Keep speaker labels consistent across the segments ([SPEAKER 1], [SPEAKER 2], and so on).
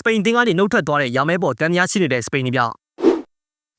[SPEAKER 1] စပိန်တင်းကနေနှုတ်ထွက်သွားတဲ့ရာမဲပေါ်တန်များရှိနေတဲ့စပိန်နေပြ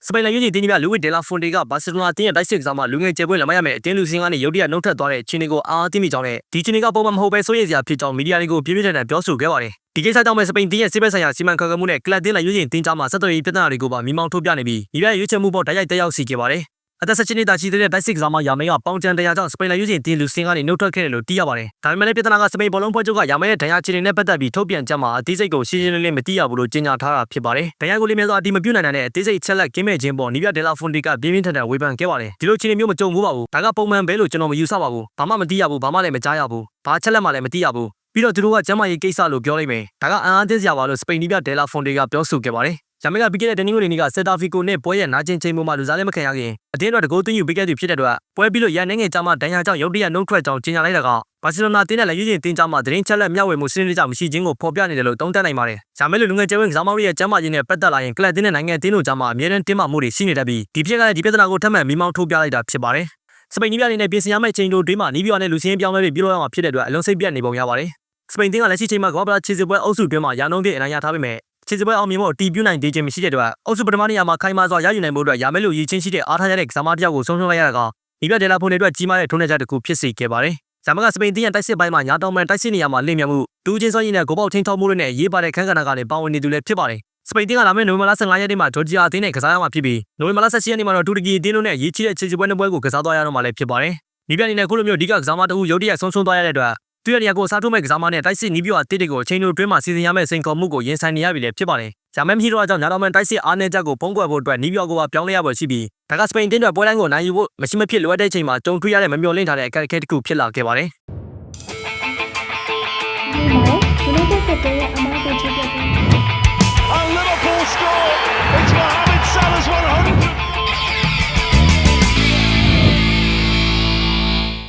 [SPEAKER 1] စပိန်နိုင်ငံကြီးတင်းကြီးပြလူဝစ်ဒဲလာဖွန်တေကဘာစီလိုနာတင်းရဲ့တိုက်စစ်ကစားမှာလူငယ်ကျဲပွဲလက်မရမယ်အတင်းလူစင်းကနေရုတ်တရက်နှုတ်ထွက်သွားတဲ့ချင်းတွေကိုအားအသိမိကြောင်းနဲ့ဒီချင်းတွေကပုံမှန်မဟုတ်ပဲစိုးရိမ်စရာဖြစ်ကြောင်းမီဒီယာတွေကိုပြင်းပြင်းထန်ထန်ပြောဆိုခဲ့ပါတယ်ဒီကိစ္စကြောင့်ပဲစပိန်တင်းရဲ့စစ်ဘက်ဆိုင်ရာစီမံခန့်ခွဲမှုနဲ့ကလပ်တင်းလိုက်ရွေးချယ်တင်းကြားမှာဆက်သွယ်ရေးပြဿနာတွေကိုပါမိမောင်းထုတ်ပြနေပြီးမိဘရဲ့ရွေးချယ်မှုပေါ်တိုက်ရိုက်တက်ရောက်စီခဲ့ပါတယ် အသက်16နှစ်သားရှိသေးတဲ့တိုက်စစ်ကစားမယာမဲကပေါင်ချန်တရားကြောင့်စပိန်လက်ရွေးချယ်တင်းလူစင်းကနေနှုတ်ထွက်ခဲ့တယ်လို့သိရပါတယ်။ဒါပေမဲ့လည်းပြဿနာကစပိန်ဘောလုံးဖွဲ့ချုပ်ကယာမဲရဲ့ဒဏ်ရာချီနဲ့ပတ်သက်ပြီးထုတ်ပြန်ချက်မှာအသေးစိတ်ကိုရှင်းရှင်းလင်းလင်းမသိရဘူးလို့ကြေညာထားတာဖြစ်ပါတယ်။ဒဏ်ရာကိုလည်းမြတ်စွာအတိမပြုတ်နိုင်တဲ့အသေးစိတ်ချက်လက်ကင်းမဲ့ခြင်းပေါ်နီးပြဒဲလာဖွန်တီကပြင်းပြင်းထန်ထန်ဝေဖန်ခဲ့ပါတယ်။ဒီလိုခြေနေမျိုးမကြုံဘူးပါဘူး။ဒါကပုံမှန်ပဲလို့ကျွန်တော်မယူဆပါဘူး။ဘာမှမသိရဘူး။ဘာမှလည်းမကြားရဘူး။ဘာချက်လက်မှလည်းမသိရဘူး။ပြီးတော့သူတို့ကကျမ်းမာရေးကိစ္စလို့ပြောလိုက်မယ်။ဒါကအန်အားသစ်စရာပါလို့စပိန်နီးပြဒဲလာဖွန်တီကပြောဆိုခဲ့ပါတယ်။ ဂျာမန်ကပြီးခဲ့တဲ့တနင်္ဂနွေနေ့ကဆက်တာဖီကိုနဲ့ပွဲရဲ့နာကျင်ချိန်ပေါ်မှာလူစားလည်းမခံရခင်အတင်းတော့တကိုးသွင်းယူပေးခဲ့သူဖြစ်တဲ့အတွက်ပွဲပြီးလို့ရန်နေငယ်ကြမှာဒဏ်ရာကြောင့်ရုတ်တရက်နှုတ်ထွက်ကြောင်းကြေညာလိုက်တာကဘာစီလိုနာတင်းနဲ့လည်းရွေးချယ်တင်းကြမှာသတင်းချက်လက်မျှဝေမှုစနစ်တကျမရှိခြင်းကိုဖော်ပြနေတယ်လို့တုံးတက်နိုင်ပါတယ်။ဂျာမန်လူလူငယ်ကျဲဝင်ကစားမောက်ရဲ့ကျမ်းမာရေးနဲ့ပတ်သက်လာရင်ကလပ်တင်းနဲ့နိုင်ငံတင်းတို့ကြားမှာအမြဲတမ်းတင်းမာမှုတွေရှိနေတတ်ပြီးဒီဖြစ်ကလည်းဒီပြဿနာကိုထပ်မံမိမောင်းထုတ်ပြလိုက်တာဖြစ်ပါတယ်။စပိန်နီးပြအနေနဲ့ပြင်ဆင်ရမယ့်ချိန်တို့တွင်းမှာနီးပြနဲ့လူစင်းပြောင်းလဲပြီးပြုလုပ်ရမှာဖြစ်တဲ့အတွက်အလုံးစိတ်ပြတ်နေပုံရပါတယ်။စပိန်တင်းကလက်ရှိချိန်မှာကမ္ဘာ့ခြေစစ်ပွဲအုပ်စုတွင်းမှာရာနှုန်းပြည့်အနိုင်ရထားပေမဲ့ ခြေစစ်ပွဲအောင်မြင်ဖို့တီးပြနိုင်သေးခြင်းမရှိတဲ့အတွက်အုပ်စုပထမနေရာမှာခိုင်မာစွာရယူနိုင်ဖို့အတွက်ရာမဲလူရည်ချင်းရှိတဲ့အားထားရတဲ့ကစားမတစ်ယောက်ကိုဆုံးရှုံးလိုက်ရတာကဒီပြဒဲလာဖုန်တွေအတွက်ကြီးမားတဲ့ထုံးတဲ့ချက်တစ်ခုဖြစ်စေခဲ့ပါတယ်။ဇာမန်ကစပိန်တင်းရဲ့တိုက်စစ်ပိုင်းမှာညာတောင်မန်တိုက်စစ်နေရာမှာလင့်မြတ်မှုတူးချင်းစောရင်းနဲ့ဂိုးပေါက်ထင်းထောက်မှုတွေနဲ့ရေးပါတဲ့ခန်းကဏ္ဍကနေပါဝင်နေသူလည်းဖြစ်ပါတယ်။စပိန်တင်းကလာမယ့်နိုဝင်ဘာလ15ရက်နေ့မှာဂျော်ဂျီယာအသင်းနဲ့ကစားရမှာဖြစ်ပြီးနိုဝင်ဘာလ17ရက်နေ့မှာတော့တူရကီအသင်းတို့နဲ့ရေးချတဲ့ခြေစစ်ပွဲနှစ်ပွဲကိုကစားသွားရတော့မှာလည်းဖြစ်ပါတယ်။ဒီပြအနေနဲ့ခုလိုမျိုးဒီကကစားမတအုပ်ရုတ်တရက်ဆုံးရှုံးသွားရတဲ့အတွက် သူရနေရာကိုစားထိုးမဲ့ကစားမနဲ့တိုက်စစ်နီးပြအသစ်တွေကိုအချိန်တို့တွင်းမှာစီစဉ်ရမယ့်စိန်ခေါ်မှုကိုရင်ဆိုင်နေရပြီလည်းဖြစ်ပါတယ်။ဂျာမန်မီရိုအကြောင့်ညာတော်မန်တိုက်စစ်အားနည်းချက်ကိုဖုံးကွယ်ဖို့အတွက်နီးပြကိုပါပြောင်းလဲရပေါ်ရှိပြီးဒါကစပိန်တင်းတွေပွဲတိုင်းကိုနိုင်ယူဖို့မရှိမဖြစ်လိုအပ်တဲ့ချိန်မှာတုံထွေးရတဲ့မမျှော်လင့်ထားတဲ့အခက်အခဲတစ်ခုဖြစ်လာခဲ့ပါတယ်။
[SPEAKER 2] ဒီမှာ United ကတည်းကအမားကိုချစ်တဲ့